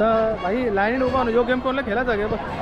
तर भाई लाईन उभा ना यो गेम कोणला खेळायचा गे? बघ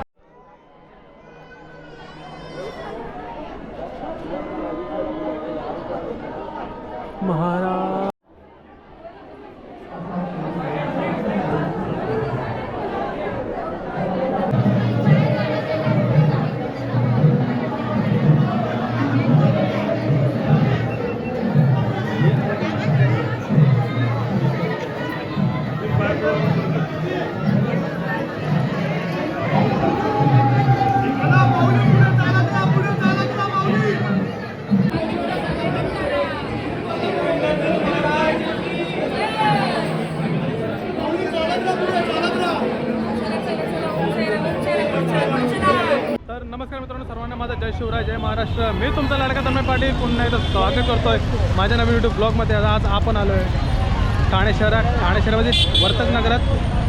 सर्वांना माझा जय शिवराय जय महाराष्ट्र. मी तुमचा लाडका तन्मय पाटील. पुन्हा एकदा स्वागत करतोय माझ्या नवीन युट्यूब ब्लॉगमध्ये आज आपण आलो आहे ठाणे शहरात ठाणे शहरामध्ये वर्तक नगरात.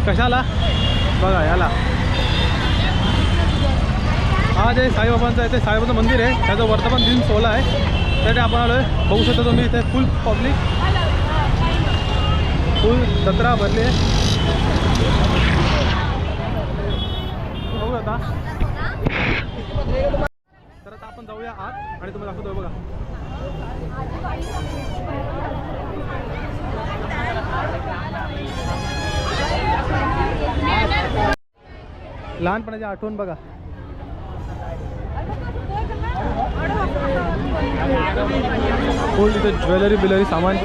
कशाला? बघा याला. हा जे साईबाबांचं आहे ते साईबाबाचं मंदिर आहे. त्याचं वर्तमान दिन सोहळा आहे. त्यासाठी आपण आलो आहे बघू शकता तुम्ही इथे फुल पब्लिक फुल जत्रा भरली आहे. बघू आता. जाऊया आत आणि तुम्हाला दाखवतो बघा. लहानपणाची आठवण बघा. फुल तिथे ज्वेलरी बिलरी सामान.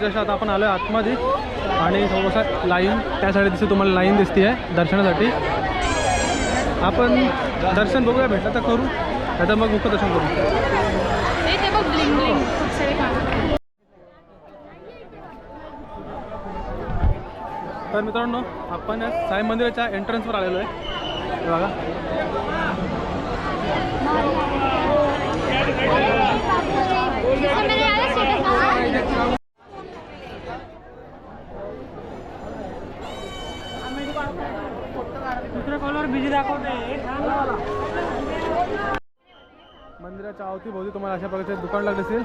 तर जसं आता आपण आलो आहे आतमध्ये. आणि थोडंसा लाईन त्यासाठी दिसते तुम्हाला लाईन दिसते आहे दर्शनासाठी. आपण दर्शन बघूया भेटलं तर करू. तर मग मुख्य दर्शन करू बघ. तर मित्रांनो आपण या साई मंदिराच्या एंट्रन्सवर आलेलो आहे. हे बघा. मंदिराच्या अवतीभोवती तुम्हाला अशा प्रकारचे दुकान लागले असेल.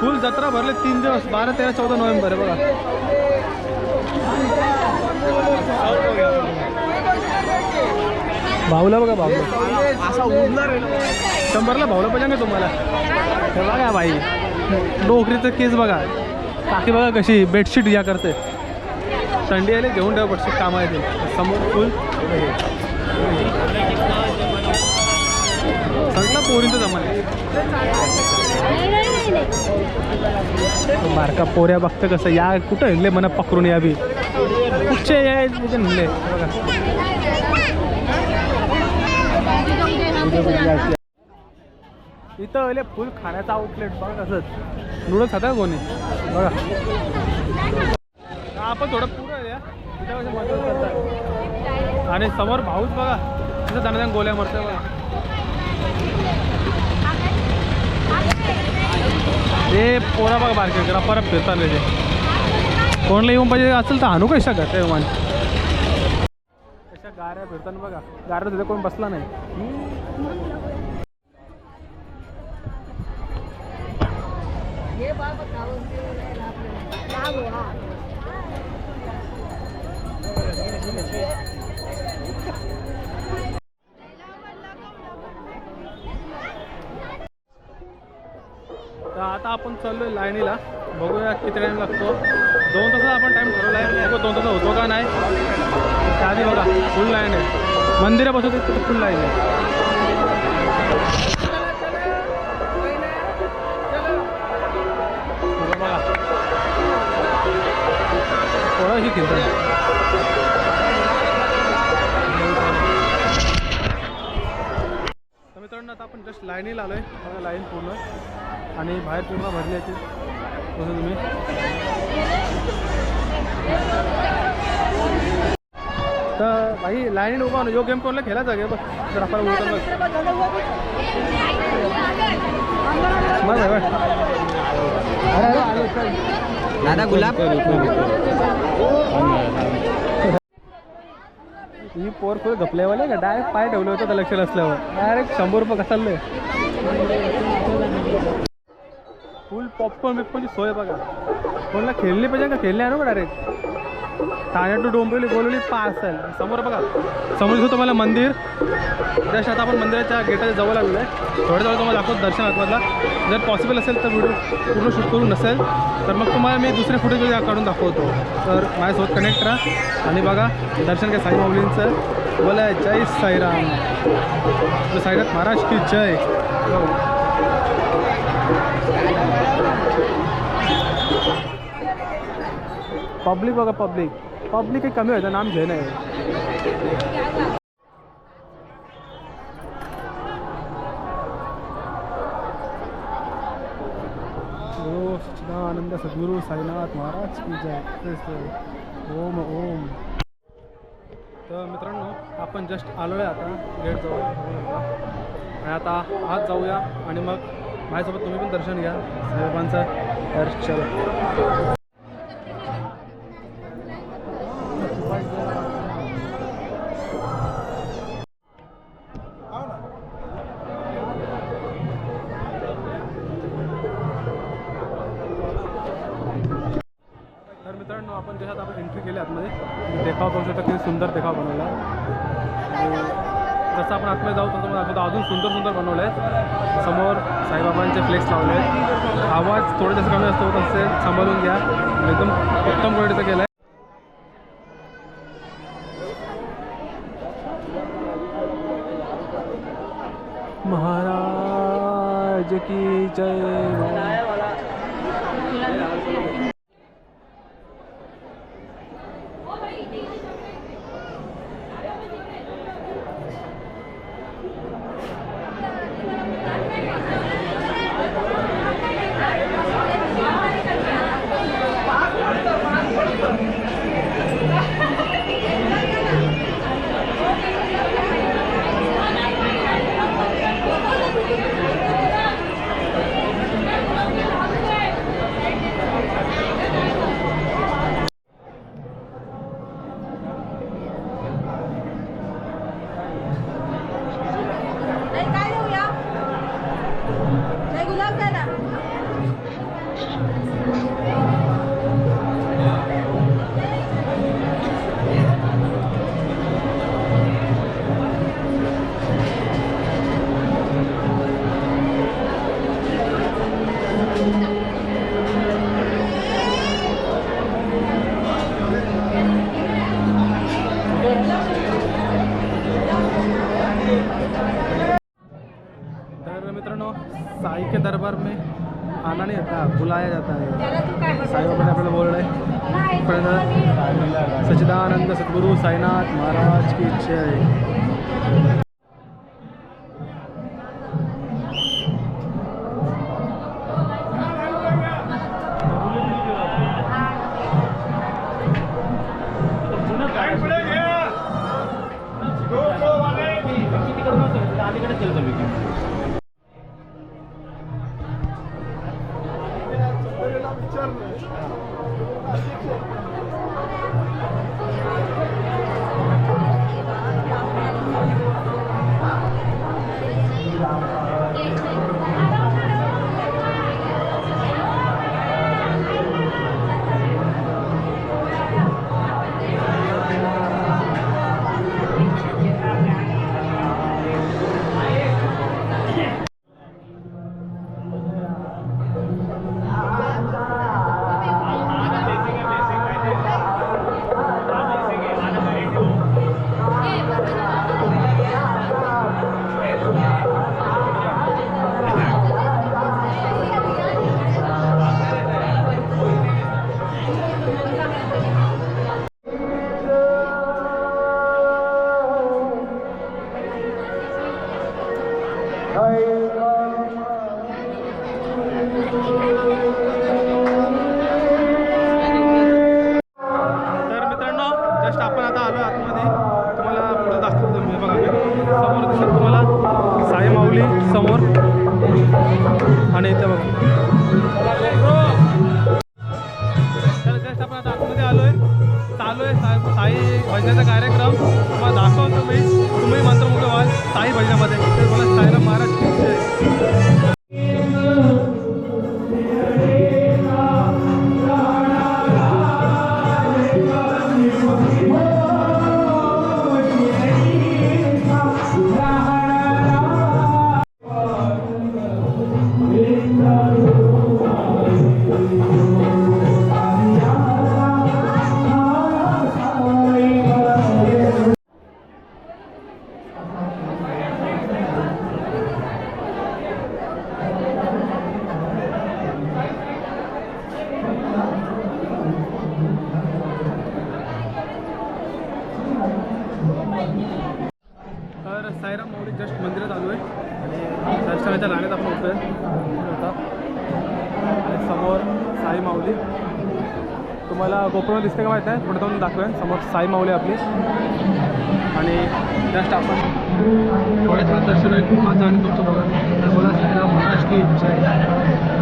फुल जत्रा भरले तीन दिवस बारा तेरा चौदा नोव्हेंबर आहे बघा. भाऊला बघा भाऊला असा उडणार शंभरला भाऊला पाहिजे का तुम्हाला. हे बघा बाई. नोकरीचं केस बघा. टाकी बघा कशी बेडशीट या करते. संडे आले घेऊन ठेवा बेडशीट कामा येते समोर फुल. चांगला पोरींचं जमाना आहे. बारका पोऱ्या बघतं कसं या कुठं हिंडले मना पकडून या बी. कुठचे या तिथे हिंडले? बघा इथं आले फुल खाण्याचा आउटलेट बघा कसं. नूडल्स खाता कोणी? बघा. आपण थोडं या. मदत करतात. आणि समोर भाऊच बघा तिथं त्यांना गोल्या मरतो बघा. हे पोरा बघा बारके करा परत फिरताना ते कोणला येऊन पाहिजे असेल तर आणू कशा का ते मान कशा गाऱ्या फिरताना बघा. गाऱ्या तिथे कोण बसला नाही. तर आता आपण चाललोय लाईनीला. बघूया किती टाईम लागतो. दोन तासाचा आपण टाईम ठरवला आहे. बघू दोन तास होतो का नाही. आधी बघा फुल लाईन आहे. मंदिरापासून तिथे फुल लाईन आहे. पुढं बघा. थोडं ही आपण जस्ट लाईनीला आलो आहे बघा लाईन पूर्ण. आणि बाहेर पूर्ण भरली आहे ती. बघा तुम्ही. तर भाई लाईन उभा यो गेम कोणला खेळायचा गे? बघ जर आपण उभं बघ. दादा गुलाब. ही पोर फुल गपल्यावाले का डायरेक्ट पाय ठेवलं होतं लक्ष नसल्यावर. डायरेक्ट शंभर रुपये कसाले फुल पॉपकॉर्न बिपकॉर्नची सोय बघा. कोणाला खेळली पाहिजे का? खेळले आहे ना डायरेक्ट ठाणे टू डोंबिवली बोलवली पार्सल. समोर बघा. समोर दिसतो तुम्हाला मंदिर. जस्ट आता आपण मंदिराच्या गेटाच्या जवळ आलेलं आहे. थोड्या जवळ तुम्हाला दाखवतो दर्शन आतमधला. जर पॉसिबल असेल तर व्हिडिओ पूर्ण शूट करून नसेल तर मग तुम्हाला मी दुसरे फुटेज काढून दाखवतो. तर माझ्यासोबत कनेक्ट राहा. आणि बघा दर्शन काय साई माऊलींचं. बोला जय साईराम. तर साईनाथ महाराज की जय. हो. पब्लिक बघा पब्लिक पब्लिक काही कमी होतं नाम घेणं नाही गुरु सच्चिदानंद सद्गुरु साईनाथ महाराज की जय. ओम ओम. तर मित्रांनो आपण जस्ट आलो आहे आता गेटजवळ आणि आता आज जाऊया आणि मग माझ्यासोबत तुम्ही पण दर्शन घ्या. साहेबांचं. दर्शन मित्रांनो आपण एंट्री केली आतमध्ये. देखाव करू शकता किती सुंदर देखाव बनवला. आणि जसं आपण आतमध्ये जाऊ तसं दाखवतो अजून सुंदर सुंदर बनवलं आहे समोर साईबाबांचे फ्लेक्स लावले आहेत. आवाज थोडं जसं कमी असतो तसे सांभाळून घ्या. एकदम उत्तम क्वालिटीचं केलं आहे महाराज की जय. बुलाया जाता है। साई बाबा ने आपल्याला बोललं आहे सच्चिदानंद सद्गुरू साईनाथ महाराज की जय. साई भजनामध्ये. दिसते का माहीत नाही पुढे जाऊन दाखवेन. समोर साई माऊली आपली. आणि जस्ट आपण थोड्याच वेळात दर्शन होईल माझं आणि तुमचं बघा. तर बोला साईराम महाराज की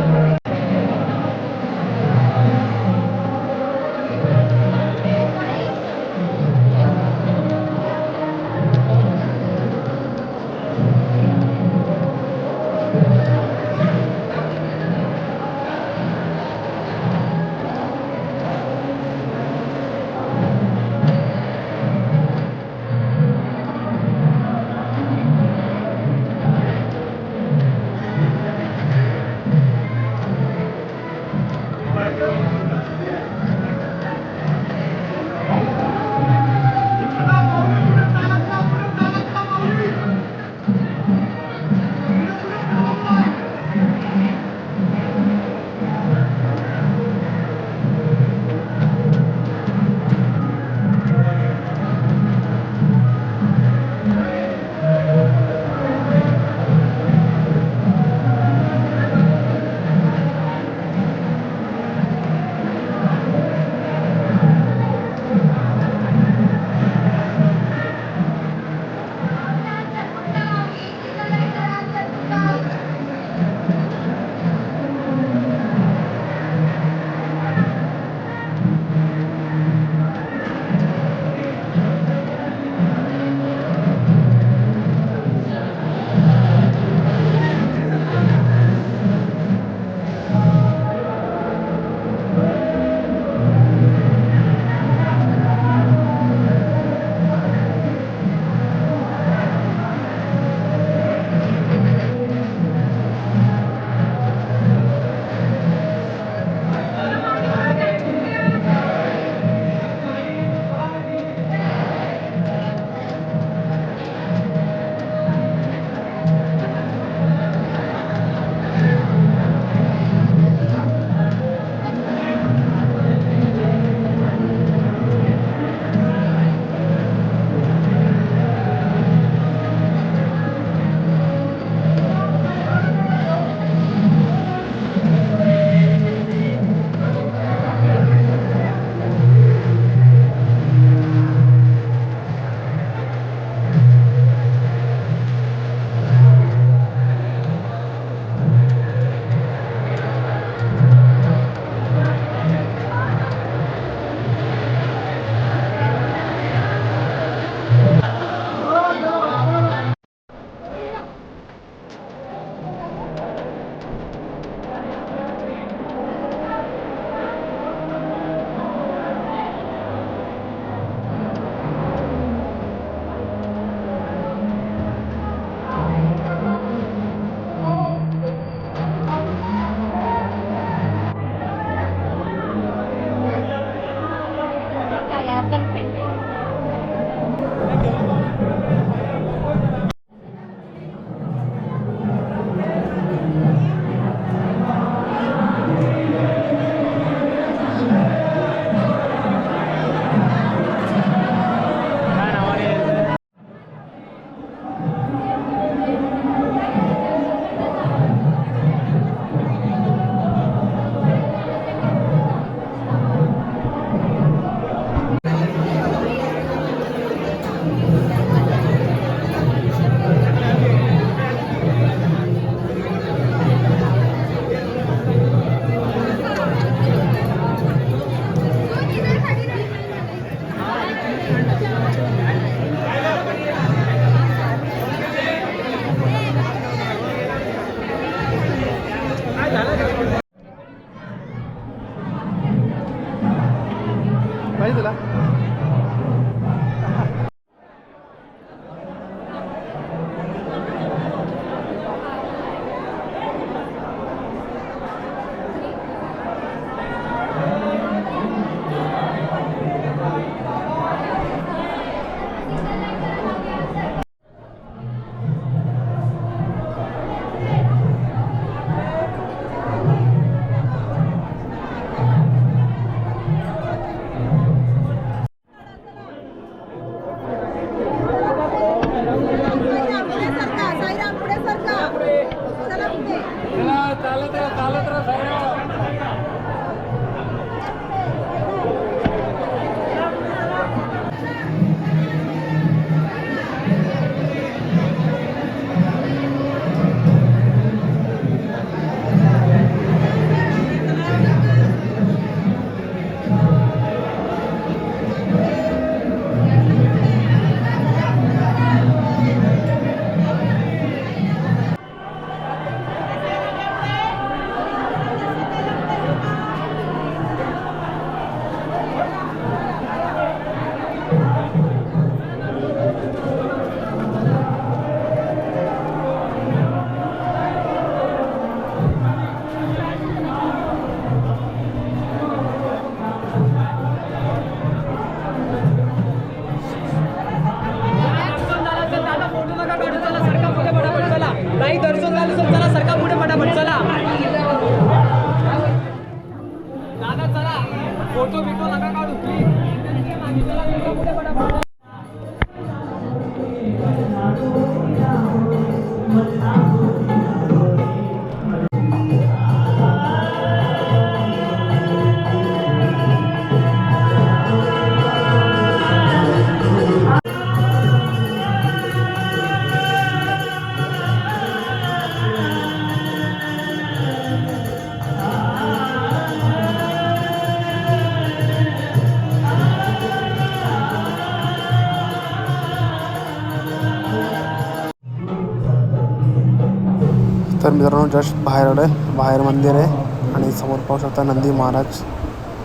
तर मित्रांनो जस्ट बाहेर आलं आहे बाहेर मंदिर आहे आणि समोर पाहू शकता नंदी महाराज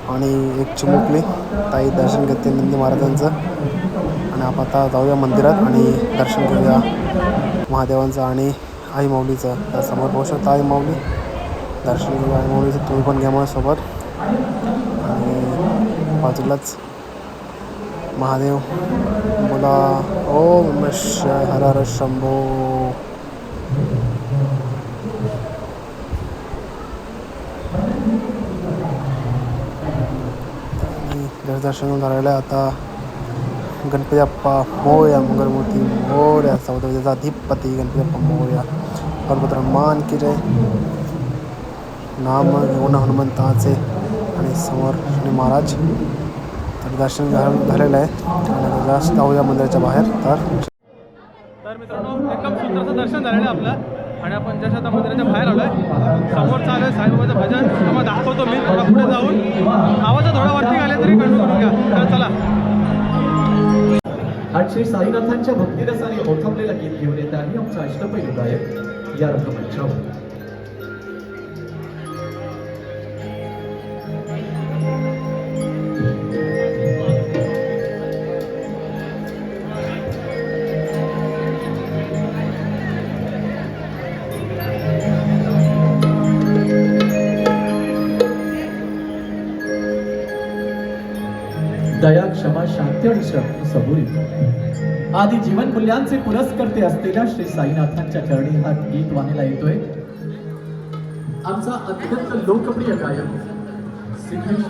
आणि एक चिमुकली ताई दर्शन घेते नंदी महाराजांचं. आणि आपण आता जाऊया मंदिरात आणि दर्शन घेऊया महादेवांचं आणि आई माऊलीचं. तर समोर पाहू शकता आई माऊली. दर्शन घेऊया आई माऊलीचं. तुम्ही पण घ्या माझ्यासोबत आणि बाजूलाच महादेव. बोला. ओम हर हर शंभो आणि दर्शन झालेलं आहे. आता गणपती बाप्पा मोर्या मंगलमूर्ती मोर्या सौदर्याचा अधिपती गणपती बाप्पा मोर्या. गणपती मान की नाम घेऊन हनुमंताचे आणि समोर शनी महाराज. तर दर्शन झालेलं आहे. आणि जास्त जाऊया मंदिराच्या बाहेर तर तर मित्रांनो एकदम सुंदरचं दर्शन झालेलं आहे आपलं. आणि आपण जशा आता मंदिराच्या बाहेर आलो आहे समोर चालू आहे साईबाबाचं भजन. तुम्हाला दाखवतो मी थोडा पुढे जाऊन. आवाज थोडा वरती आले तरी कंट्रोल करून घ्या. तर चला. आज श्री साईनाथांच्या भक्तिरसाने ओथंबलेलं गीत घेऊन येत आहे आमचा अष्टपैलू गायक या रंगमंचावर. क्षमा सबुरी आदी जीवन मूल्यांचे पुरस्कर्ते असलेल्या श्री साईनाथांच्या चरणी हा गीत वाणीला येतोय. आमचा अत्यंत लोकप्रिय गायक सिद्धेश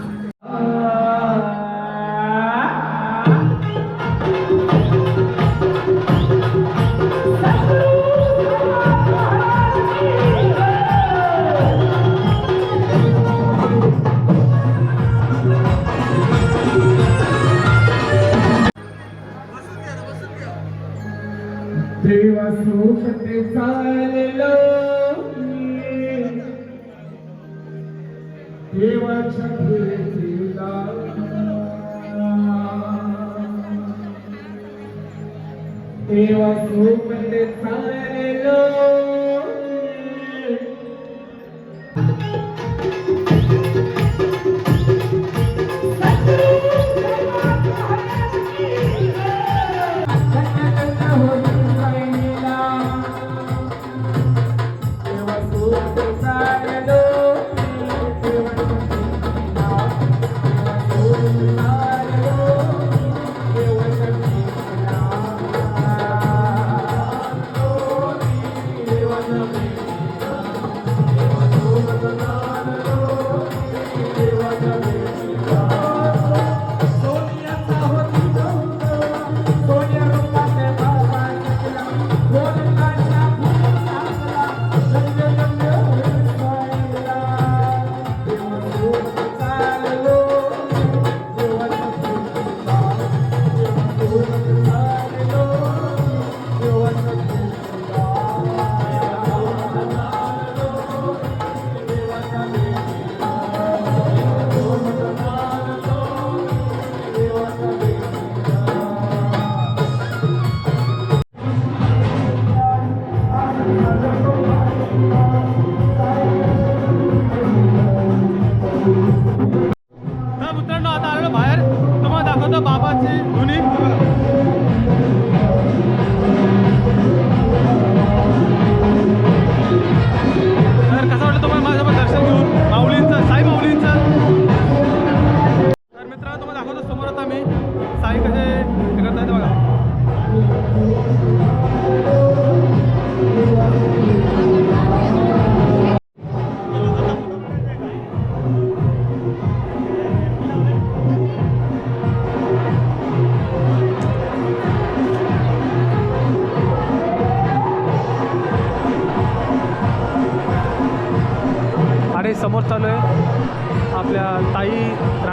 सुख ते चाललो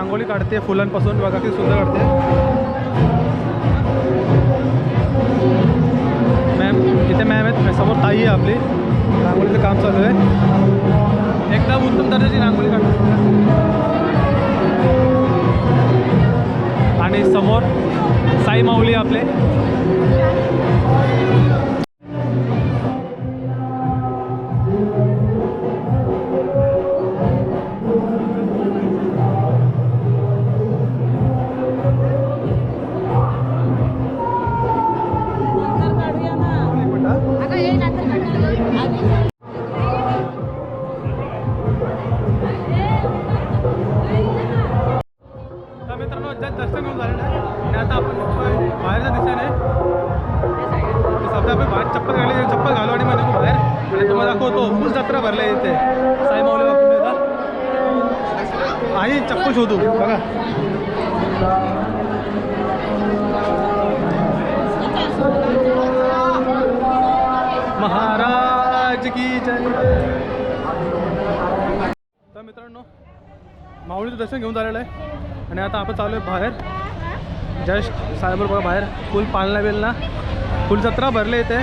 रांगोळी काढते फुलांपासून बघा किती सुंदर काढते. मॅम इथे मॅम आहेत. समोर ताई आहे आपली. रांगोळीचं काम चालू आहे. एकदम उत्तम दर्जाची रांगोळी काढते. आणि समोर साई माऊली आपले. आई चप्पल शोधू बघा महाराज की जय तर मित्रांनो माऊलीचं दर्शन घेऊन झालेलं आहे आणि आता आपण चालू आहे बाहेर. जस्ट साहेबर बघा बाहेर. फुल पालना बिलना फुल जत्रा भरले इथे.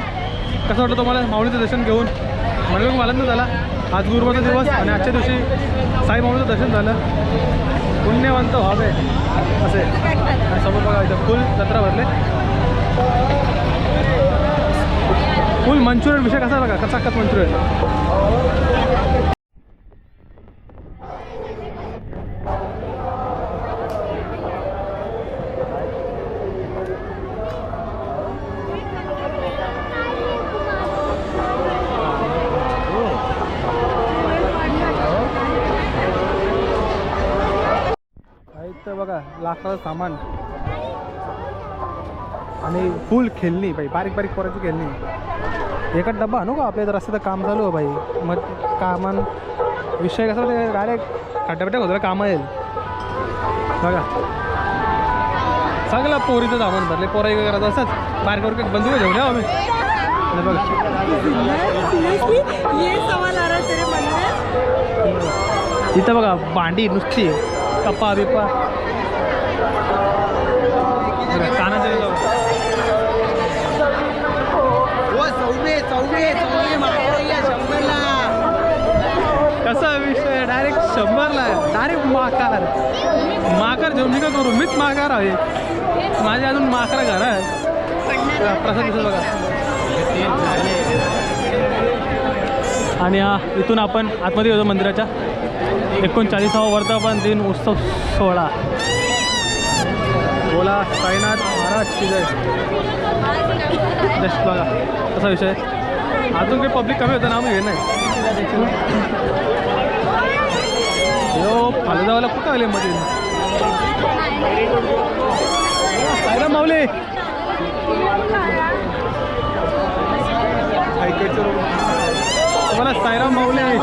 कसं वाटलं तुम्हाला माऊलीचं दर्शन घेऊन? म्हणलं मला झाला. आज गुरुवारचा दिवस आणि आजच्या दिवशी साई दर्शन झालं. पुण्यवंत व्हावे असे. समोर बघा इथं फुल जत्रा भरले. फुल मंचुरियन विषय कसा बघा? कसा कच मंचुरियन इथं बघा लाकडाचं सामान. आणि फुल खेळणी बाई बारीक बारीक पोराची खेळणी. एकच डब्बा आणू का आपल्या इथं? रस्त्याचं काम चालू आहे बाई. मग कामान विषय कसा ते डायरेक्ट खड्ड्याबिड्या होतं कामं येईल. बघा. सगळं पोरीचं सामान भरले पोरा करायचं असंच बारीक काही बंदूक घेऊन या आम्ही. बघा. इथं बघा भांडी नुसती कप्पा बिप्पा बघा, कानाच्या इथं बघा. कसा विषय डायरेक्ट शंभरला आहे. डायरेक्ट माकार. माकार जेवणी का करू? मीच माकार आहे. माझे अजून माकरा घर आहे प्रसाद दिसत बघा. आणि हा इथून आपण आतमध्ये येतो मंदिराच्या. एकोणचाळीसावा वर्धापन दिन उत्सव सोहळा. बोला साईनाथ महाराज की जय. जस्ट बघा. कसा विषय? अजून काही पब्लिक कमी होतं ना आम्ही हे नाही. यो फालुदावाला कुठं आले मध्ये? सायरा माऊले? मला सायरा माऊले आहे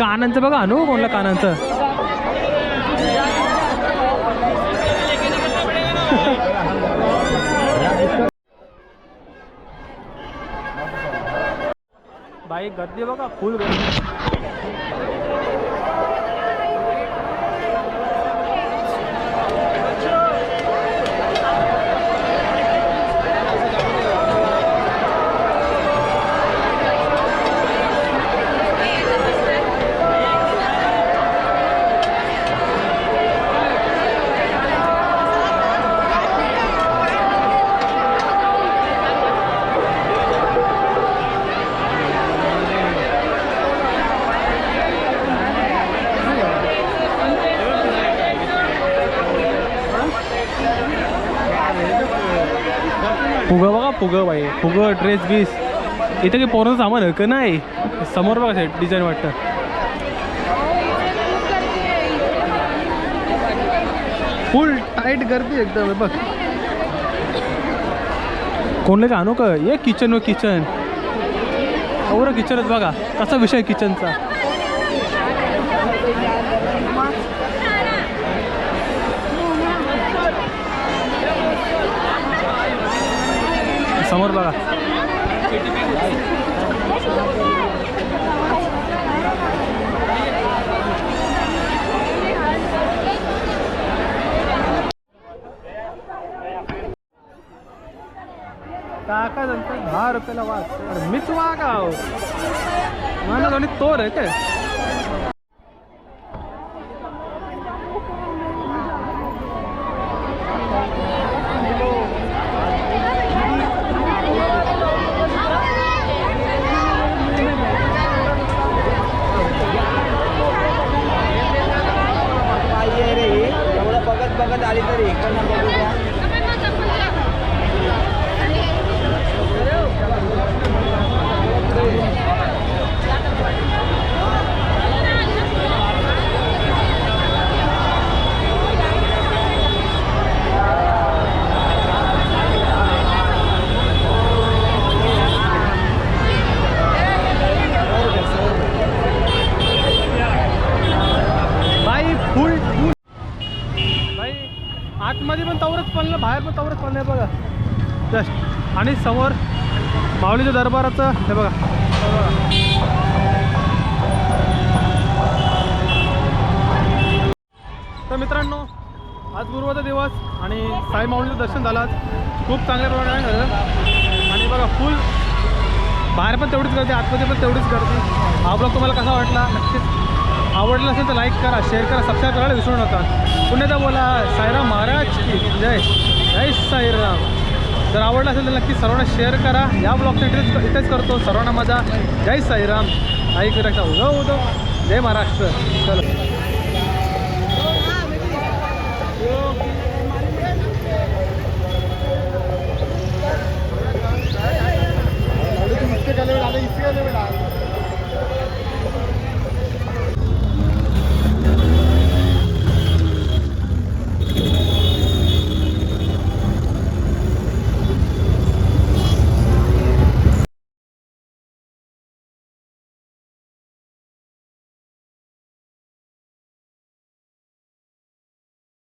कानांचं बघा अनु कोणला कानांचं बाई गर्दी बघा फुल गर्दी ड्रेस बीस इथं काही पोरं सामान हक नाही. समोर बघा साईड डिझाईन वाटतं. फुल टाईट गर्दी एकदम बघ. कोणले का आणू का? ये किचन व किचन औरं किचनच बघा. कसा विषय किचनचा समोर बघा. काय झालं दहा रुपयाला वाच अरे वाघ आहो मला दोन्ही तोर आहे काय एवढं बघत बघत आली तरी इकडनं बघूया बाई फुल फुल बाई आतमध्ये पण तवरच पडलं बाहेर पण तवरच पडलं बघा जस्ट आणि समोर माऊलीच्या दरबाराचं हे बघा हे बघा. तर मित्रांनो आज गुरुवारचा दिवस आणि साई माऊलीचं दर्शन झालं आज. खूप चांगल्या प्रमाणे झालं आणि बघा फुल बाहेर पण तेवढीच गर्दी आतमध्ये पण तेवढीच गर्दी. हा ब्लॉग तुम्हाला कसा वाटला? नक्कीच आवडला असेल तर लाईक करा शेअर करा सबस्क्राईब करायला विसरू नका. पुण्याचा बोला साईराम महाराज की जय. जय साईराम. जर आवडला असेल तर नक्की सर्वांना शेअर करा. या ब्लॉगचं इथेच इथेच करतो. सर्वांना माझा जय साईराम. ऐक रक्षा उदो उदो जय महाराष्ट्र. चलो.